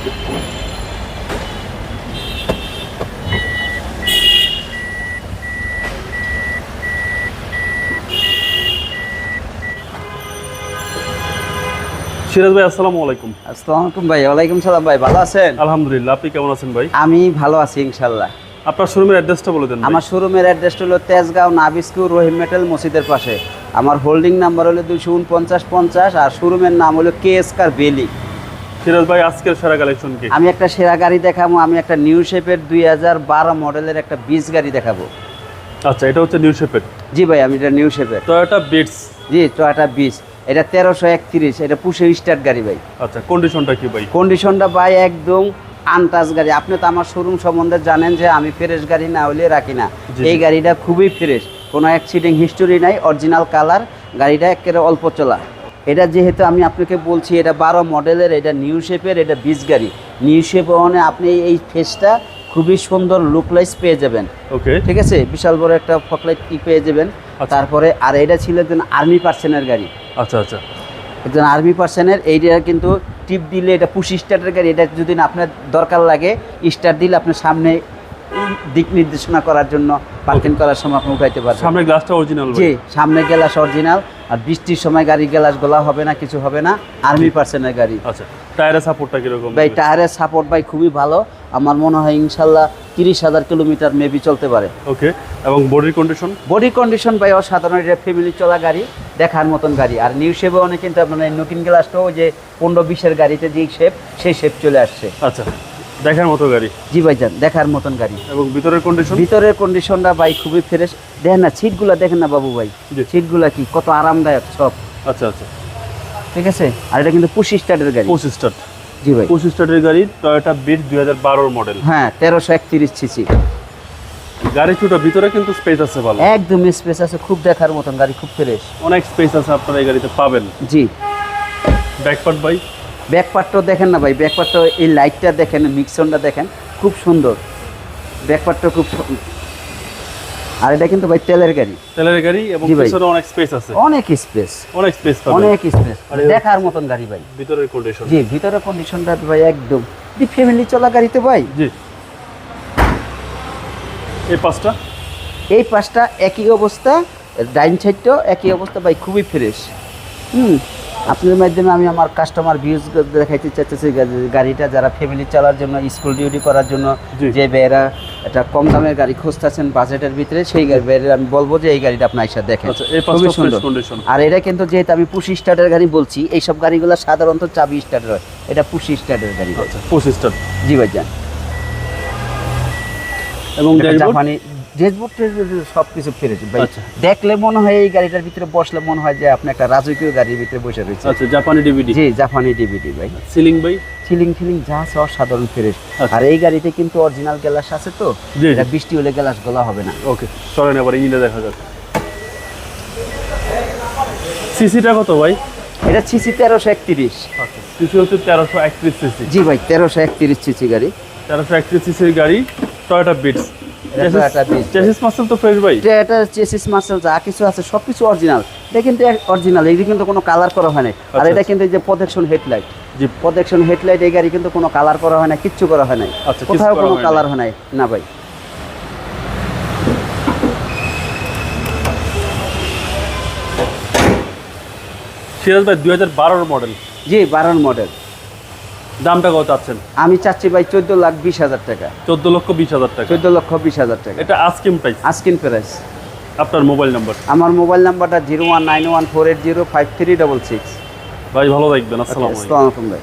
সিরাজ ভাই আসসালামু আলাইকুম। আসসালামু আলাইকুম ভাই ওয়ালাইকুম সালাম ভাই ভালো আছেন? আলহামদুলিল্লাহ আপনি কেমন আছেন ভাই? আমি ভালো আছি ইনশাল্লাহ আপনার শোরুমের অ্যাড্রেসটা বলে দেন আমার শোরুমের অ্যাড্রেসটা হলো তেজগাঁও নাবিস্কু রহিম মেটাল মসজিদের পাশে। আমার হোল্ডিং নাম্বার হলো দুশো উনপঞ্চাশ পঞ্চাশ আর শোরুমের নাম হলো কে এসকার বেলি সিরাজ ভাই আজকের সেরা কালেকশন কি? আমি একটা সেরা গাড়ি দেখাবো আমি একটা নিউ শেপের দুই হাজার বারো মডেলের একটা বিচ গাড়ি দেখাবো। আচ্ছা এটা হচ্ছে নিউ শেপের? জি ভাই আমি এটা নিউ শেপের। Toyota Vitz G Toyota Vitz এটা তেরোশো একত্রিশ এটা পুষে স্টার্ট গাড়ি ভাই। আচ্ছা কন্ডিশনটা কি ভাই? কন্ডিশনটা ভাই একদম আনটাচ গাড়ি। আপনি তো আমার শোরুম সম্বন্ধে জানেন যে আমি ফ্রেশ গাড়ি না হলে রাখি না। এই গাড়িটা খুবই ফ্রেশ কোনো অ্যাক্সিডেন্ট হিস্টোরি নাই অরিজিনাল কালার গাড়িটা একেবারে অল্প চলা। এটা যেহেতু আমি আপনাকে বলছি এটা বারো মডেলের এটা নিউ শেপের এটা বিচ গাড়ি। নিউ শেপ মানে আপনি এই ফেসটা খুবই সুন্দর লুকলাইস পেয়ে যাবেন। ওকে ঠিক আছে? বিশাল বড় একটা ফকলাইট কি পেয়ে যাবেন। আচ্ছা। তারপরে আর এটা ছিল একজন আর্মি পার্সনের গাড়ি। আচ্ছা আচ্ছা। একজন আর্মি পার্সনের এইটা কিন্তু টিপ দিলে এটা পুশ স্টার্টের গাড়ি। এটা যদি আপনার দরকার লাগে স্টার্ট দিলে আপনার সামনে দিক নির্দেশনা করার জন্য পার্কিং করার সময় আপনি উঠাইতে পারবেন। সামনে গ্লাসটা অরিজিনাল জি সামনে গ্লাস অরিজিনাল আর বৃষ্টির সময় গাড়ি গ্লাস গোলা হবে না কিছু হবে না আর্মি পার্সনের গাড়ি। আচ্ছা টায়ারের সাপোর্টটা কীরকম ভাই টায়ারের সাপোর্ট ভাই খুবই ভালো। আমার মনে হয় ইনশাল্লাহ তিরিশ হাজার কিলোমিটার মেবি চলতে পারে। ওকে এবং বডির কন্ডিশন বডি কন্ডিশন ভাই অসাধারণ। এটা ফ্যামিলি চলা গাড়ি দেখার মতন গাড়ি। আর নিউ শেপে অনেক কিন্তু আপনার নতুন গ্লাসটাও যে পনেরো বিশের গাড়িতে যে শেপ সেই শেপ চলে আসছে। আচ্ছা। দেখার মতো গাড়ি? জি ভাইজান দেখার মতন গাড়ি। এবং ভিতরের কন্ডিশন ভিতরের কন্ডিশনটা ভাই খুবই ফ্রেশ দেখেন না সিটগুলা দেখেন না বাবু ভাই। সিটগুলা কি কত আরামদায়ক সব। আচ্ছা আচ্ছা। ঠিক আছে? আর এটা কিন্তু পুশি স্টার্টের গাড়ি। পঁচিশ স্টার জি ভাই। পঁচিশ স্টারের গাড়ি টয়োটা বিট দুই হাজার বারোর মডেল হ্যাঁ তেরোশো একত্রিশ সিসি গাড়ি ছোট ভিতরে কিন্তু স্পেস আছে ভালো। একদম স্পেস আছে খুব দেখার মতন গাড়ি খুব ফ্রেশ অনেক স্পেস আছে আপনারা এই গাড়িতে পাবেন। জি। ব্যাকপার্ট বাই ব্যাকপার্টটাও দেখেন না ভাই ব্যাকপার্টটা এই লাইটটা দেখেন মিক্সনটা দেখেন খুব সুন্দর। ব্যাকপার্টটা খুব আর এটা কিন্তু ভাই তেলের গাড়ি। তেলের গাড়ি এবং। পিছনে অনেক স্পেস আছে। অনেক স্পেস অনেক স্পেস অনেক স্পেস দেখার মতন গাড়ি ভাই। ভিতরের কন্ডিশন জি ভিতরে কন্ডিশনটা ভাই একদম। দি ফ্যামিলি চলা গাড়িতে ভাই। জি। এই পাঁচটা এই পাঁচটা একই অবস্থা ডাইন সাইডটাও একই অবস্থা ভাই খুবই ফ্রেশ হুম। আপনার মাধ্যমে আমি আমার কাস্টমার ভিউজ দেখাইতে চাইতেছি গাড়িটা যারা ফ্যামিলি চালার জন্য স্কুল ডিউটি করার জন্য যে বেয়েরা একটা কম দামের গাড়ি খুঁজতেছেন বাজেটের ভিতরে সেই গাড়ি আমি বলব যে এই গাড়িটা আপনার এসে দেখেন। আচ্ছা খুবই সুন্দর। আর এটা কিন্তু যেহেতু আমি পুশি স্টার্টের গাড়ি বলছি এইসব গাড়িগুলো সাধারণত চাবি স্টার্টের হয়। এটা পুশি স্টার্টের গাড়ি। আচ্ছা পঁচিশ স্টার জি ভাই এবং জাপানি ড্যাশবোর্ড সব কিছু ফিরেছে। ভাই আচ্ছা। দেখলে মনে হয় এই গাড়িটার ভিতরে বসলে মনে হয় যে আপনি একটা রাজকীয় গাড়ির ভিতরে বসে রয়েছে আচ্ছা জাপানি ডিভিডি জি জাপানি ডিভিডি ভাই। সিলিং বাই ফিলিং ফিলিং যা আছে অসাধারণ ফ্রেশ। আচ্ছা। আর এই গাড়িতে কিন্তু অরিজিনাল গ্লাস আছে তো। এটা বৃষ্টি হলে গ্লাস গলা হবে না। ওকে চলেন এবার ইঞ্জিনে দেখা যাক। সিসিটা কত ভাই? এটা সিসি তেরোশো একত্রিশ। আচ্ছা সিসি হচ্ছে তেরোশো একত্রিশ সিসি জি ভাই তেরোশো একত্রিশ সিসি গাড়ি। তেরোশো একত্রিশ সিসির গাড়ি। টয়োটা বিটস চেসিস মাসেল তো ফ্রেশ ভাই। এটা চেসিস মাসেল যা কিছু আছে সব কিছু অরিজিনাল এটা কিন্তু অরিজিনাল এগুলি কিন্তু কোনো কালার করা হয় না আর আচ্ছা, এটা কিন্তু এই যে প্রোটেকশন হেডলাইট জি। প্রোটেকশন হেডলাইট এই গাড়ি কিন্তু কোনো কালার করা হয় না কিচ্ছু করা হয় নাই। আচ্ছা, কোথাও কোনো কালার হয় নাই। না ভাই। সিরাজ ভাই দুই হাজার বারোর মডেল জি বারোর মডেল দামটা কত চাচ্ছেন? আমি চাচ্ছি ভাই চোদ্দ লাখ বিশ হাজার টাকা। চোদ্দ লক্ষ বিশ হাজার টাকা। চোদ্দ লক্ষ বিশ হাজার টাকা। এটা আস্কিন প্রাইস আস্কিন প্রাইস আপনার মোবাইল নাম্বার আমার মোবাইল নাম্বারটা zero one nine one four eight zero five three double six. ভাই ভালো থাকবেন। আসসালামু আলাইকুম ভাই।